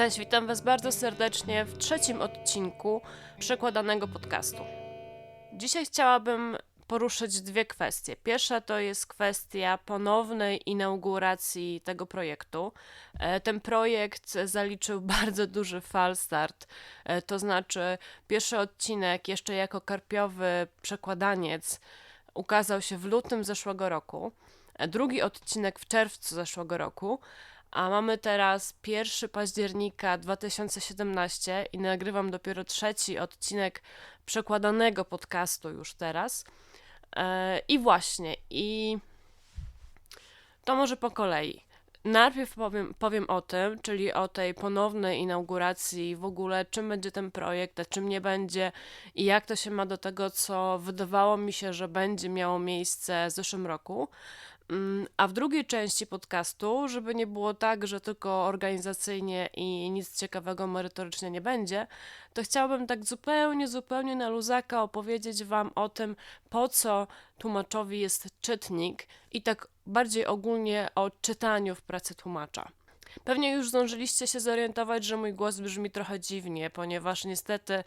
Cześć, witam Was bardzo serdecznie w trzecim odcinku przekładanego podcastu. Dzisiaj chciałabym poruszyć dwie kwestie. Pierwsza to jest kwestia ponownej inauguracji tego projektu. E, ten projekt zaliczył bardzo duży falstart, e, to znaczy pierwszy odcinek jeszcze jako karpiowy przekładaniec ukazał się w lutym zeszłego roku, drugi odcinek w czerwcu zeszłego roku, a mamy teraz 1 października 2017 i nagrywam dopiero trzeci odcinek przekładanego podcastu już teraz. E, I właśnie, i to może po kolei. Najpierw powiem, powiem o tym, czyli o tej ponownej inauguracji, w ogóle czym będzie ten projekt, a czym nie będzie i jak to się ma do tego, co wydawało mi się, że będzie miało miejsce w zeszłym roku. Mm, a w drugiej części podcastu, żeby nie było tak, że tylko organizacyjnie i nic ciekawego merytorycznie nie będzie, to chciałabym tak zupełnie, zupełnie na luzaka opowiedzieć Wam o tym, po co tłumaczowi jest czytnik i tak bardziej ogólnie o czytaniu w pracy tłumacza. Pewnie już zdążyliście się zorientować, że mój głos brzmi trochę dziwnie, ponieważ niestety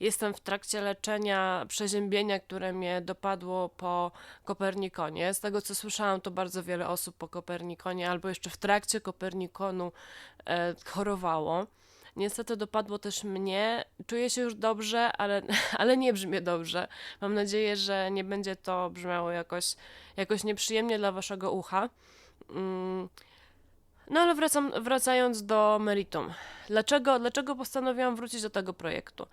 jestem w trakcie leczenia przeziębienia, które mnie dopadło po Kopernikonie. Z tego co słyszałam, to bardzo wiele osób po Kopernikonie albo jeszcze w trakcie Kopernikonu e, chorowało. Niestety dopadło też mnie. Czuję się już dobrze, ale, ale nie brzmię dobrze. Mam nadzieję, że nie będzie to brzmiało jakoś, jakoś nieprzyjemnie dla waszego ucha. Mm. No ale wracam, wracając do meritum. Dlaczego, dlaczego postanowiłam wrócić do tego projektu?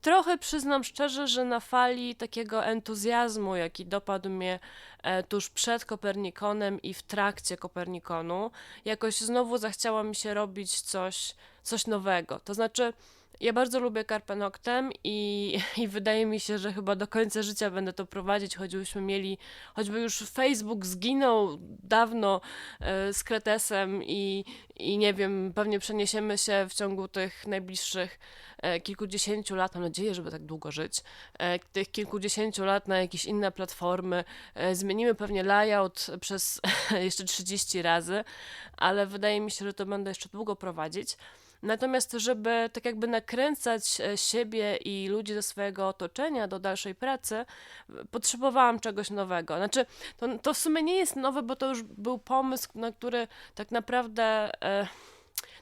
Trochę przyznam szczerze, że na fali takiego entuzjazmu, jaki dopadł mnie e, tuż przed Kopernikonem i w trakcie Kopernikonu, jakoś znowu zachciało mi się robić coś, coś nowego. To znaczy, ja bardzo lubię Carpe Noctem i, i wydaje mi się, że chyba do końca życia będę to prowadzić, choćbyśmy mieli, choćby już Facebook zginął dawno e, z Kretesem i, i nie wiem, pewnie przeniesiemy się w ciągu tych najbliższych e, kilkudziesięciu lat, mam nadzieję, żeby tak długo żyć, e, tych kilkudziesięciu lat na jakieś inne platformy, zmienimy pewnie layout przez jeszcze 30 razy, ale wydaje mi się, że to będę jeszcze długo prowadzić. Natomiast, żeby tak jakby nakręcać e, siebie i ludzi ze swojego otoczenia do dalszej pracy, potrzebowałam czegoś nowego. Znaczy, to, to w sumie nie jest nowe, bo to już był pomysł, na który tak naprawdę. E,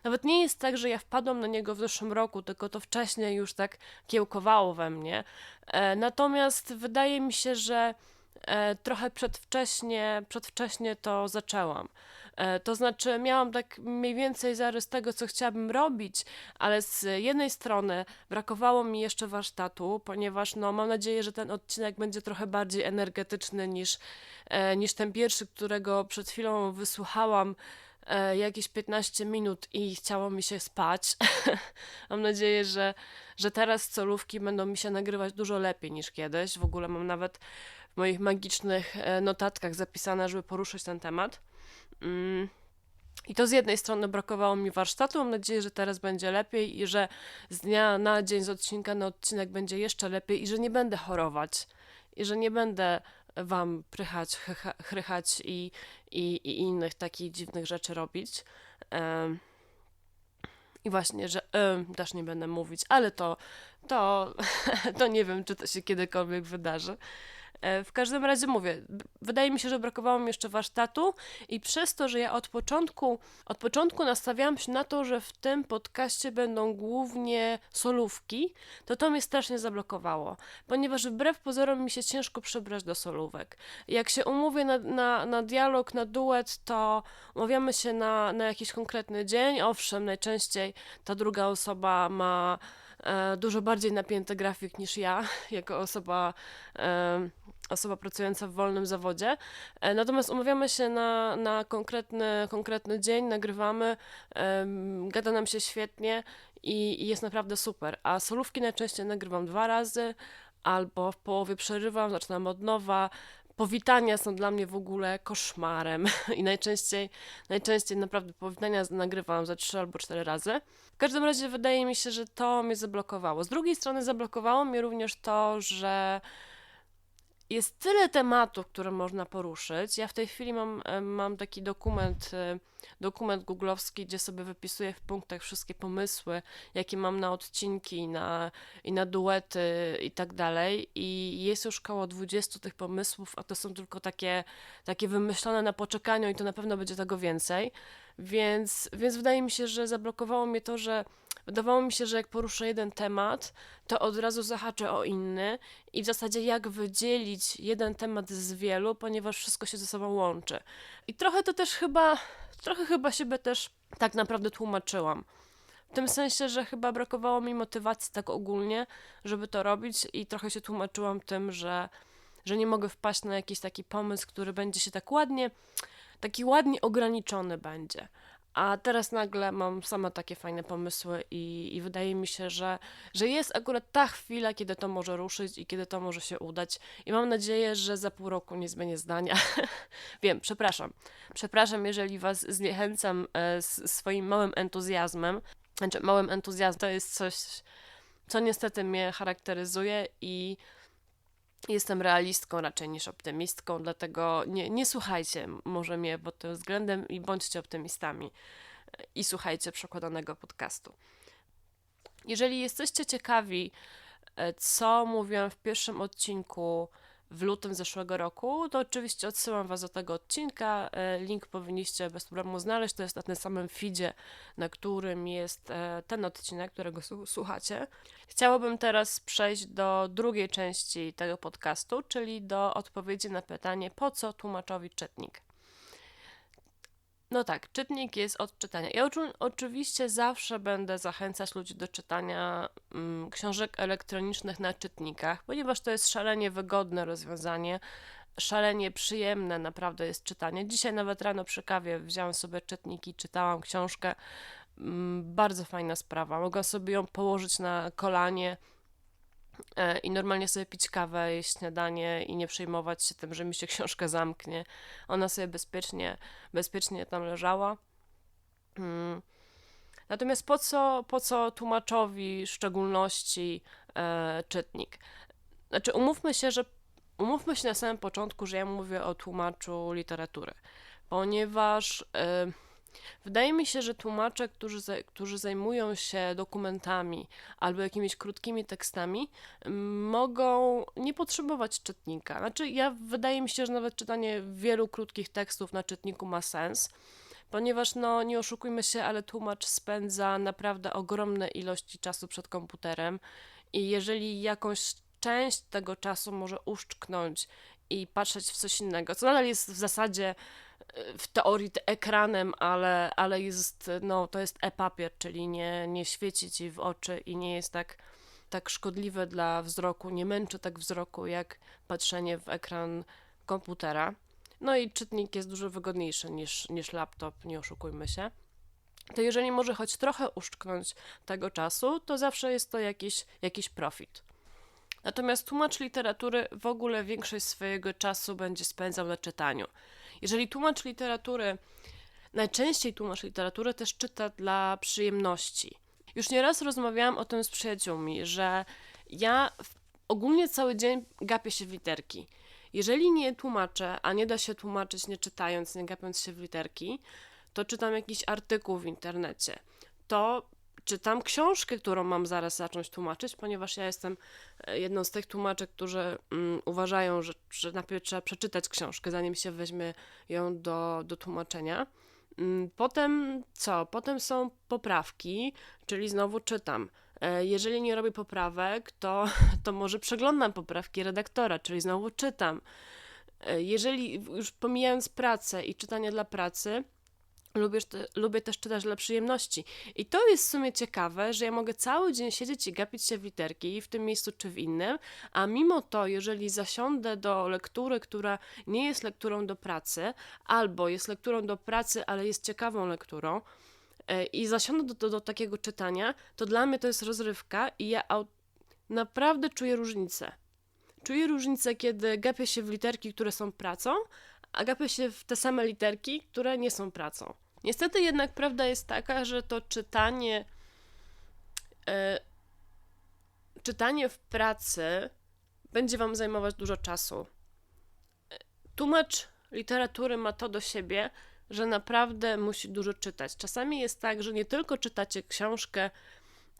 nawet nie jest tak, że ja wpadłam na niego w zeszłym roku, tylko to wcześniej już tak kiełkowało we mnie. E, natomiast wydaje mi się, że e, trochę przedwcześnie, przedwcześnie to zaczęłam. E, to znaczy, miałam tak mniej więcej zarys tego, co chciałabym robić, ale z jednej strony brakowało mi jeszcze warsztatu, ponieważ no, mam nadzieję, że ten odcinek będzie trochę bardziej energetyczny niż, e, niż ten pierwszy, którego przed chwilą wysłuchałam e, jakieś 15 minut i chciało mi się spać. mam nadzieję, że, że teraz solówki będą mi się nagrywać dużo lepiej niż kiedyś. W ogóle mam nawet w moich magicznych notatkach zapisane, żeby poruszyć ten temat. Mm. I to z jednej strony brakowało mi warsztatu. Mam nadzieję, że teraz będzie lepiej i że z dnia na dzień, z odcinka na odcinek będzie jeszcze lepiej i że nie będę chorować i że nie będę wam prychać, chrychać i, i, i innych takich dziwnych rzeczy robić. Um, I właśnie, że też nie będę mówić, ale to, to, to nie wiem, czy to się kiedykolwiek wydarzy. E, w każdym razie mówię, wydaje mi się, że brakowało mi jeszcze warsztatu i przez to, że ja od początku, od początku nastawiałam się na to, że w tym podcaście będą głównie solówki, to to mnie strasznie zablokowało, ponieważ wbrew pozorom mi się ciężko przebrać do solówek. Jak się umówię na, na, na dialog, na duet, to umawiamy się na, na jakiś konkretny dzień, owszem, najczęściej ta druga osoba ma e, dużo bardziej napięty grafik niż ja, jako osoba osoba pracująca w wolnym zawodzie. E, natomiast umawiamy się na, na konkretny, konkretny dzień, nagrywamy, gada nam się świetnie i, i jest naprawdę super. A solówki najczęściej nagrywam dwa razy, albo w połowie przerywam, zaczynam od nowa. Powitania są dla mnie w ogóle koszmarem i najczęściej, najczęściej naprawdę powitania nagrywam za trzy albo cztery razy. W każdym razie wydaje mi się, że to mnie zablokowało. Z drugiej strony zablokowało mnie również to, że jest tyle tematów, które można poruszyć. Ja w tej chwili mam, mam taki dokument, e, dokument googlowski, gdzie sobie wypisuję w punktach wszystkie pomysły, jakie mam na odcinki na, i na duety i tak dalej. I jest już około 20 tych pomysłów, a to są tylko takie, takie wymyślone na poczekaniu i to na pewno będzie tego więcej. Więc, więc wydaje mi się, że zablokowało mnie to, że Wydawało mi się, że jak poruszę jeden temat, to od razu zahaczę o inny i w zasadzie jak wydzielić jeden temat z wielu, ponieważ wszystko się ze sobą łączy. I trochę to też chyba, trochę chyba siebie też tak naprawdę tłumaczyłam. W tym sensie, że chyba brakowało mi motywacji tak ogólnie, żeby to robić i trochę się tłumaczyłam tym, że, że nie mogę wpaść na jakiś taki pomysł, który będzie się tak ładnie, taki ładnie ograniczony będzie. A teraz nagle mam same takie fajne pomysły i, i wydaje mi się, że, że jest akurat ta chwila, kiedy to może ruszyć i kiedy to może się udać. I mam nadzieję, że za pół roku nie zmienię zdania. Wiem, przepraszam. Przepraszam, jeżeli Was zniechęcam e, swoim małym entuzjazmem. Znaczy, małym entuzjazmem to jest coś, co niestety mnie charakteryzuje i Jestem realistką raczej niż optymistką, dlatego nie, nie słuchajcie może mnie pod tym względem i bądźcie optymistami i słuchajcie przekładanego podcastu. Jeżeli jesteście ciekawi, e, co mówiłam w pierwszym odcinku w lutym zeszłego roku, to oczywiście odsyłam Was do tego odcinka. E, link powinniście bez problemu znaleźć. To jest na tym samym feedzie, na którym jest e, ten odcinek, którego słuchacie. Chciałabym teraz przejść do drugiej części tego podcastu, czyli do odpowiedzi na pytanie, po co tłumaczowi czytnik. No tak, czytnik jest od czytania. Ja oczywiście zawsze będę zachęcać ludzi do czytania mm, książek elektronicznych na czytnikach, ponieważ to jest szalenie wygodne rozwiązanie, szalenie przyjemne naprawdę jest czytanie. Dzisiaj nawet rano przy kawie wziąłem sobie czytnik i czytałam książkę. Mm, bardzo fajna sprawa. Mogę sobie ją położyć na kolanie i normalnie sobie pić kawę, jeść śniadanie i nie przejmować się tym, że mi się książka zamknie. Ona sobie bezpiecznie, bezpiecznie tam leżała. Hmm. Natomiast po co, po co tłumaczowi w szczególności e, czytnik? Znaczy, umówmy się, że umówmy się na samym początku, że ja mówię o tłumaczu literatury, ponieważ e, Wydaje mi się, że tłumacze, którzy, którzy zajmują się dokumentami albo jakimiś krótkimi tekstami, mogą nie potrzebować czytnika. Znaczy, ja wydaje mi się, że nawet czytanie wielu krótkich tekstów na czytniku ma sens, ponieważ, no, nie oszukujmy się, ale tłumacz spędza naprawdę ogromne ilości czasu przed komputerem i jeżeli jakąś część tego czasu może uszczknąć i patrzeć w coś innego, co nadal jest w zasadzie w teorii ekranem, ale, ale jest, no, to jest e-papier, czyli nie, nie świeci ci w oczy i nie jest tak, tak szkodliwe dla wzroku, nie męczy tak wzroku jak patrzenie w ekran komputera. No i czytnik jest dużo wygodniejszy niż, niż laptop, nie oszukujmy się. To jeżeli może choć trochę uszczknąć tego czasu, to zawsze jest to jakiś, jakiś profit. Natomiast tłumacz literatury w ogóle większość swojego czasu będzie spędzał na czytaniu. Jeżeli tłumacz literatury, najczęściej tłumacz literatury też czyta dla przyjemności. Już nieraz rozmawiałam o tym z przyjaciółmi, że ja ogólnie cały dzień gapię się w literki. Jeżeli nie tłumaczę, a nie da się tłumaczyć nie czytając, nie gapiąc się w literki, to czytam jakiś artykuł w internecie. To czytam książkę, którą mam zaraz zacząć tłumaczyć, ponieważ ja jestem e, jedną z tych tłumaczek, którzy mm, uważają, że, że najpierw trzeba przeczytać książkę, zanim się weźmie ją do, do tłumaczenia. Mm, potem co? Potem są poprawki, czyli znowu czytam. E, jeżeli nie robię poprawek, to, to może przeglądam poprawki redaktora, czyli znowu czytam. E, jeżeli już pomijając pracę i czytanie dla pracy, Lubię, lubię też czytać dla przyjemności. I to jest w sumie ciekawe, że ja mogę cały dzień siedzieć i gapić się w literki w tym miejscu czy w innym, a mimo to, jeżeli zasiądę do lektury, która nie jest lekturą do pracy, albo jest lekturą do pracy, ale jest ciekawą lekturą, e, i zasiądę do, do, do takiego czytania, to dla mnie to jest rozrywka i ja naprawdę czuję różnicę. Czuję różnicę, kiedy gapię się w literki, które są pracą, a gapię się w te same literki, które nie są pracą. Niestety jednak prawda jest taka, że to czytanie e, czytanie w pracy będzie wam zajmować dużo czasu. Tłumacz literatury ma to do siebie, że naprawdę musi dużo czytać. Czasami jest tak, że nie tylko czytacie książkę,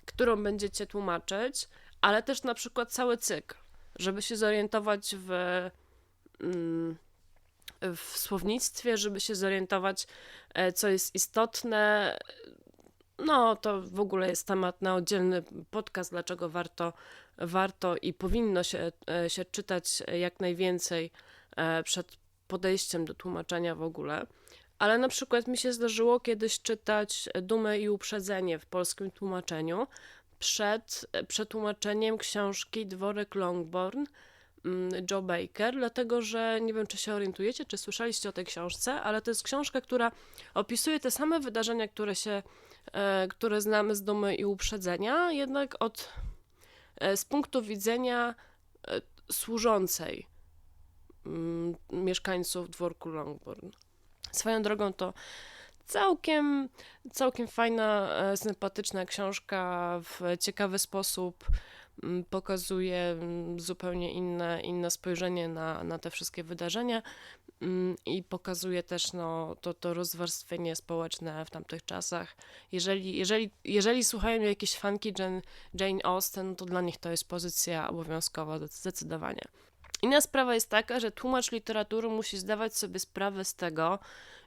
którą będziecie tłumaczyć, ale też na przykład cały cykl, żeby się zorientować w, mm, w słownictwie, żeby się zorientować, e, co jest istotne. No, to w ogóle jest temat na oddzielny podcast, dlaczego warto, warto i powinno się, e, się czytać jak najwięcej e, przed podejściem do tłumaczenia w ogóle. Ale na przykład mi się zdarzyło kiedyś czytać Dumę i Uprzedzenie w polskim tłumaczeniu przed przetłumaczeniem książki Dworek Longbourn mm, Joe Baker, dlatego że nie wiem, czy się orientujecie, czy słyszeliście o tej książce, ale to jest książka, która opisuje te same wydarzenia, które się, e, które znamy z Dumy i Uprzedzenia, jednak od, e, z punktu widzenia e, służącej mm, mieszkańców dworku Longbourn. Swoją drogą to całkiem, całkiem fajna, sympatyczna książka, w ciekawy sposób mm, pokazuje zupełnie inne, inne spojrzenie na, na te wszystkie wydarzenia i pokazuje też no, to, to rozwarstwienie społeczne w tamtych czasach. Jeżeli, jeżeli, jeżeli słuchają jakieś fanki Jane, Jane Austen, to dla nich to jest pozycja obowiązkowa zdecydowanie. Inna sprawa jest taka, że tłumacz literatury musi zdawać sobie sprawę z tego,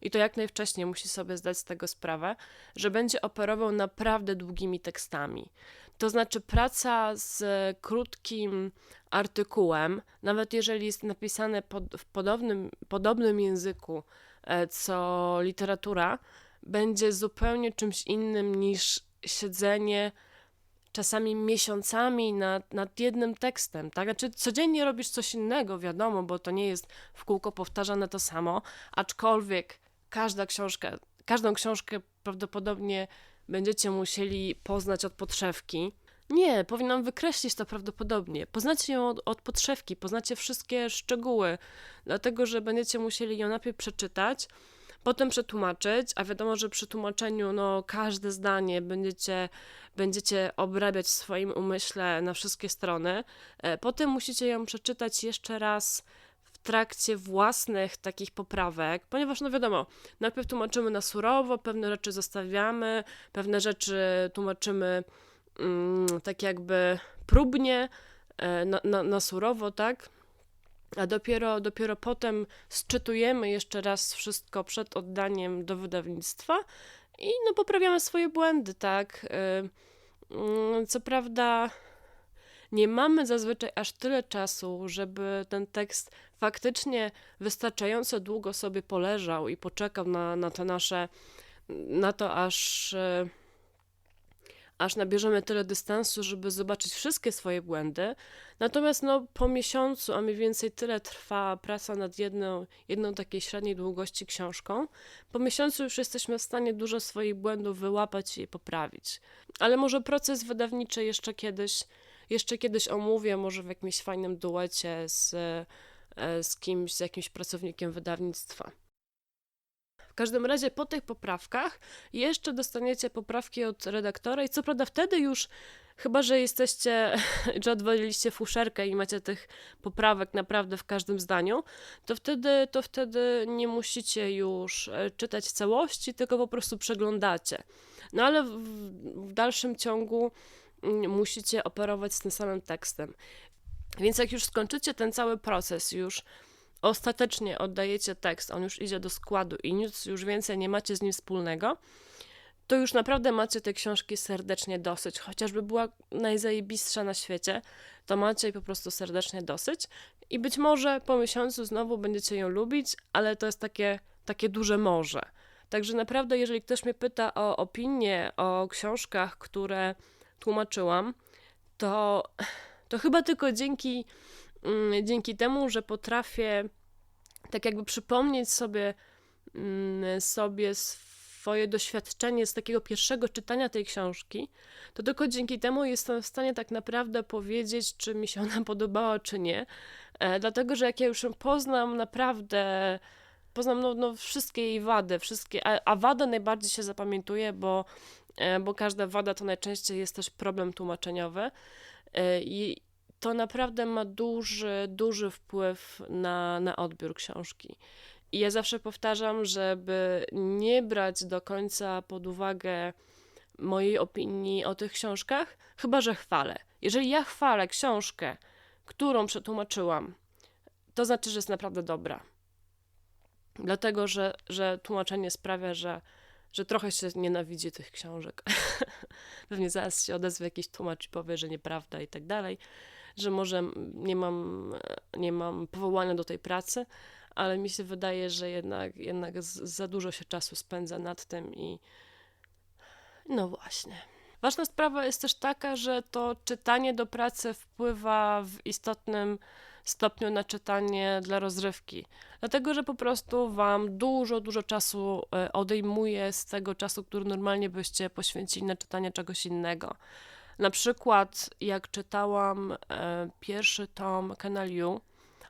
i to jak najwcześniej musi sobie zdać z tego sprawę, że będzie operował naprawdę długimi tekstami. To znaczy, praca z krótkim artykułem, nawet jeżeli jest napisane pod, w podobnym, podobnym języku e, co literatura, będzie zupełnie czymś innym niż siedzenie czasami miesiącami nad, nad jednym tekstem, tak? Znaczy codziennie robisz coś innego, wiadomo, bo to nie jest w kółko powtarzane to samo, aczkolwiek każda książka, każdą książkę prawdopodobnie będziecie musieli poznać od podszewki. Nie, powinnam wykreślić to prawdopodobnie. Poznacie ją od, od podszewki, poznacie wszystkie szczegóły, dlatego że będziecie musieli ją najpierw przeczytać, potem przetłumaczyć, a wiadomo, że przy tłumaczeniu no, każde zdanie będziecie, będziecie obrabiać w swoim umyśle na wszystkie strony. E, potem musicie ją przeczytać jeszcze raz w trakcie własnych takich poprawek, ponieważ no wiadomo, najpierw tłumaczymy na surowo, pewne rzeczy zostawiamy, pewne rzeczy tłumaczymy mm, tak jakby próbnie, e, na, na, na surowo, tak? A dopiero, dopiero potem sczytujemy jeszcze raz wszystko przed oddaniem do wydawnictwa i no poprawiamy swoje błędy, tak. Y, mm, co prawda nie mamy zazwyczaj aż tyle czasu, żeby ten tekst faktycznie wystarczająco długo sobie poleżał i poczekał na, na te nasze, na to aż y, aż nabierzemy tyle dystansu, żeby zobaczyć wszystkie swoje błędy. Natomiast no, po miesiącu, a mniej więcej tyle trwa praca nad jedną, jedną takiej średniej długości książką, po miesiącu już jesteśmy w stanie dużo swoich błędów wyłapać i poprawić. Ale może proces wydawniczy jeszcze kiedyś, jeszcze kiedyś omówię, może w jakimś fajnym duecie z, e, z kimś, z jakimś pracownikiem wydawnictwa. Każdym razie po tych poprawkach jeszcze dostaniecie poprawki od redaktora i co prawda wtedy już Chyba, że jesteście, że odwaliliście fuszerkę i macie tych poprawek naprawdę w każdym zdaniu, to wtedy, to wtedy nie musicie już e, czytać całości, tylko po prostu przeglądacie. No ale w, w dalszym ciągu mm, musicie operować z tym samym tekstem. Więc jak już skończycie ten cały proces, już ostatecznie oddajecie tekst, on już idzie do składu i nic już więcej nie macie z nim wspólnego, to już naprawdę macie tej książki serdecznie dosyć. Chociażby była najzajebistsza na świecie, to macie jej po prostu serdecznie dosyć. I być może po miesiącu znowu będziecie ją lubić, ale to jest takie, takie duże może. Także naprawdę, jeżeli ktoś mnie pyta o opinię o książkach, które tłumaczyłam, to, to chyba tylko dzięki dzięki temu, że potrafię tak jakby przypomnieć sobie, mm, sobie swoje doświadczenie z takiego pierwszego czytania tej książki, to tylko dzięki temu jestem w stanie tak naprawdę powiedzieć, czy mi się ona podobała, czy nie. E, dlatego, że jak ja już ją poznam naprawdę, poznam no, no wszystkie jej wady, wszystkie, a, a wadę najbardziej się zapamiętuje, bo, e, bo każda wada to najczęściej jest też problem tłumaczeniowy. E, I to naprawdę ma duży, duży wpływ na, na odbiór książki. I ja zawsze powtarzam, żeby nie brać do końca pod uwagę mojej opinii o tych książkach, chyba że chwalę. Jeżeli ja chwalę książkę, którą przetłumaczyłam, to znaczy, że jest naprawdę dobra. Dlatego, że, że tłumaczenie sprawia, że, że trochę się nienawidzi tych książek. Pewnie zaraz się odezwie jakiś tłumacz i powie, że nieprawda i tak dalej, że może nie mam, nie mam powołania do tej pracy, ale mi się wydaje, że jednak, jednak za dużo się czasu spędza nad tym i no właśnie. Ważna sprawa jest też taka, że to czytanie do pracy wpływa w istotnym stopniu na czytanie dla rozrywki. Dlatego, że po prostu Wam dużo, dużo czasu e, odejmuje z tego czasu, który normalnie byście poświęcili na czytanie czegoś innego. Na przykład, jak czytałam e, pierwszy tom Kenaliu,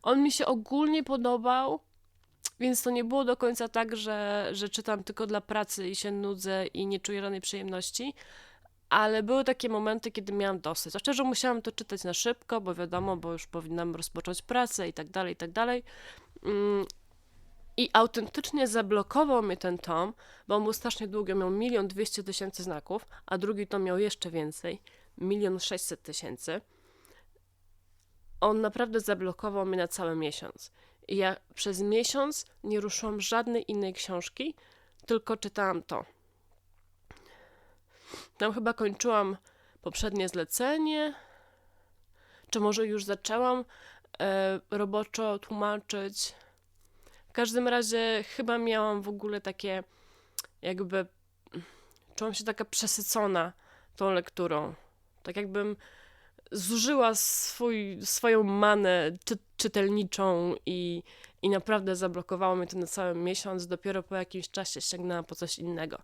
on mi się ogólnie podobał, więc to nie było do końca tak, że, że czytam tylko dla pracy i się nudzę i nie czuję żadnej przyjemności, ale były takie momenty, kiedy miałam dosyć. Zwłaszcza, że musiałam to czytać na szybko, bo wiadomo, bo już powinnam rozpocząć pracę i tak dalej, i tak dalej. I autentycznie zablokował mnie ten tom, bo on był strasznie długi, miał milion dwieście tysięcy znaków, a drugi tom miał jeszcze więcej, milion sześćset tysięcy. On naprawdę zablokował mnie na cały miesiąc. I ja przez miesiąc nie ruszyłam żadnej innej książki, tylko czytałam to. Tam chyba kończyłam poprzednie zlecenie, czy może już zaczęłam e, roboczo tłumaczyć. W każdym razie chyba miałam w ogóle takie, jakby, czułam się taka przesycona tą lekturą. Tak jakbym zużyła swój, swoją manę czy, czytelniczą i, i naprawdę zablokowało mnie to na cały miesiąc. Dopiero po jakimś czasie sięgnęłam po coś innego.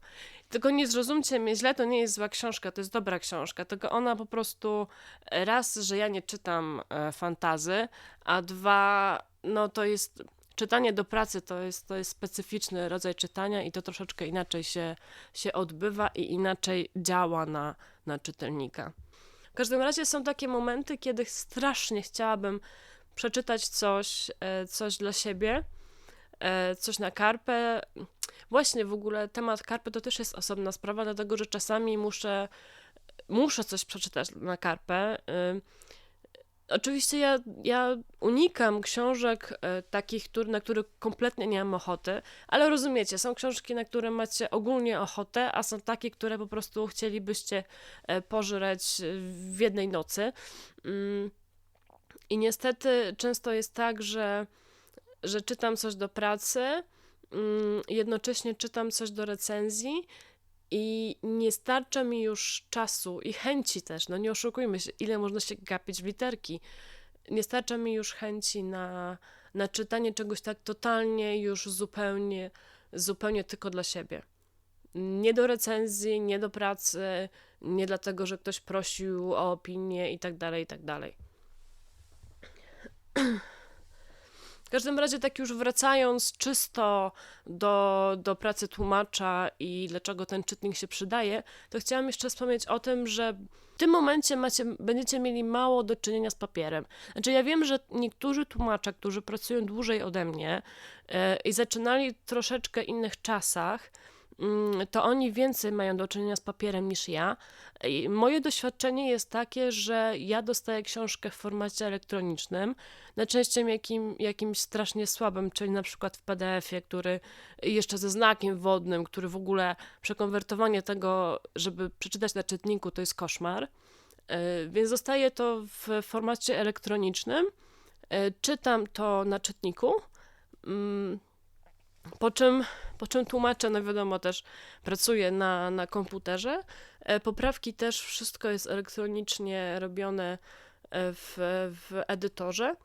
Tylko nie zrozumcie mnie źle, to nie jest zła książka, to jest dobra książka, tylko ona po prostu raz, że ja nie czytam e, fantazy, a dwa, no to jest czytanie do pracy to jest, to jest specyficzny rodzaj czytania i to troszeczkę inaczej się, się odbywa i inaczej działa na, na czytelnika. W każdym razie są takie momenty, kiedy strasznie chciałabym przeczytać coś, e, coś dla siebie, e, coś na karpę. Właśnie w ogóle temat karpy to też jest osobna sprawa, dlatego że czasami muszę, muszę coś przeczytać na karpę. Oczywiście ja, ja unikam książek e, takich, który, na które kompletnie nie mam ochoty, ale rozumiecie, są książki, na które macie ogólnie ochotę, a są takie, które po prostu chcielibyście e, pożreć w jednej nocy. Mm. I niestety często jest tak, że, że czytam coś do pracy, mm, jednocześnie czytam coś do recenzji i nie starcza mi już czasu i chęci też, no nie oszukujmy się, ile można się gapić w literki. Nie starcza mi już chęci na, na czytanie czegoś tak totalnie już zupełnie, zupełnie tylko dla siebie. Nie do recenzji, nie do pracy, nie dlatego, że ktoś prosił o opinię i tak dalej, i tak dalej. W każdym razie, tak już wracając czysto do, do pracy tłumacza i dlaczego ten czytnik się przydaje, to chciałam jeszcze wspomnieć o tym, że w tym momencie macie, będziecie mieli mało do czynienia z papierem. Znaczy, ja wiem, że niektórzy tłumacze, którzy pracują dłużej ode mnie yy, i zaczynali troszeczkę innych czasach, to oni więcej mają do czynienia z papierem niż ja. I moje doświadczenie jest takie, że ja dostaję książkę w formacie elektronicznym, najczęściej jakim, jakimś strasznie słabym, czyli na przykład w PDF-ie, który jeszcze ze znakiem wodnym, który w ogóle przekonwertowanie tego, żeby przeczytać na czytniku, to jest koszmar. E, więc dostaję to w formacie elektronicznym, e, czytam to na czytniku mm, po czym, po czym tłumaczę, no wiadomo, też pracuję na, na komputerze. E, poprawki też, wszystko jest elektronicznie robione e, w, w edytorze.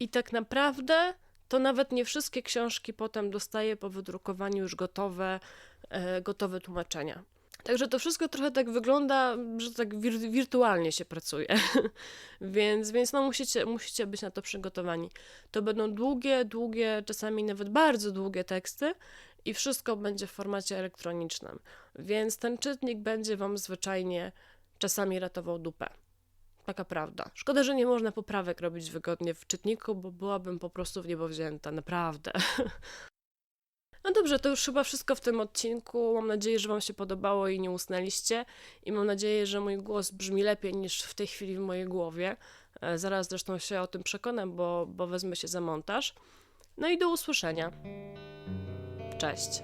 I tak naprawdę to nawet nie wszystkie książki potem dostaję po wydrukowaniu już gotowe, e, gotowe tłumaczenia. Także to wszystko trochę tak wygląda, że tak wir wirtualnie się pracuje. więc więc no musicie, musicie być na to przygotowani. To będą długie, długie, czasami nawet bardzo długie teksty i wszystko będzie w formacie elektronicznym. Więc ten czytnik będzie Wam zwyczajnie czasami ratował dupę. Taka prawda. Szkoda, że nie można poprawek robić wygodnie w czytniku, bo byłabym po prostu w niebo wzięta, naprawdę. No dobrze, to już chyba wszystko w tym odcinku. Mam nadzieję, że Wam się podobało i nie usnęliście. I mam nadzieję, że mój głos brzmi lepiej niż w tej chwili w mojej głowie. E, Zaraz zresztą się o tym przekonam, bo, bo wezmę się za montaż. No i do usłyszenia. Cześć.